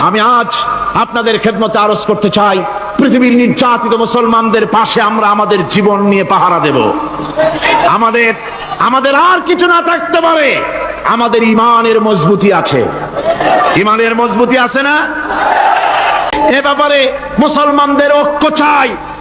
আমি আজ আপনাদের খেদমতে আরজ করতে চাই, পৃথিবীর নির্যাতিত মুসলমানদের পাশে আমরা আমাদের জীবন নিয়ে পাহারা দেব। আমাদের আমাদের আর কিছু না থাকতে পারে। আমাদের ইমানের মজবুতি আছে। ইমানের মজবুতি আছে না? এ ব্যাপারে মুসলমানদের ঐক্য চাই।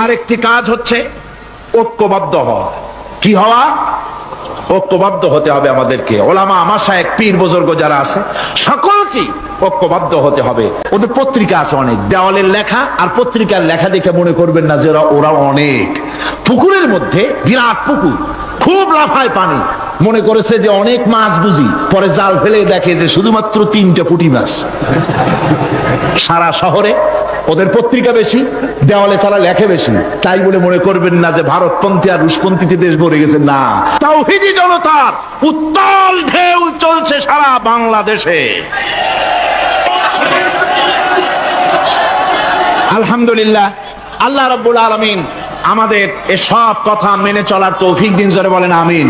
আর একটি কাজ হচ্ছে ঐক্যবদ্ধ হওয়া। কি হওয়া? ঐক্যবদ্ধ হতে হবে আমাদেরকে। ওলামা আমাশা এক পীর বুজুর্গ যারা আছে সকলকে ঐক্যবদ্ধ হতে হবে। ওদের পত্রিকা আছে অনেক, দেওয়ালের লেখা, আর পত্রিকার লেখা দেখে মনে করবেন না যে ওরা অনেক। পুকুরের মধ্যে বিরাট পুকুর, খুব লাফায় পানি। মনে করেছে যে অনেক মাছ বুঝি, পরে জাল ফেলে দেখে যে শুধুমাত্র তিনটে পুঁটি মাছ। সারা শহরে ওদের পত্রিকা বেশি, দেওয়ালে তারা লেখে বেশি। তাই বলে মনে করবেন না যে ভারতপন্থী আর রুশপন্থীতে দেশ ভরে গেছে। না, তাওহিদি জনতার উত্তাল ঢেউ চলছে সারা বাংলাদেশে। আলহামদুলিল্লাহ, আল্লাহ রাব্বুল আলামিন আমাদের এসব কথা মেনে চলার তৌফিক দিন জোরে বলেন, আমিন।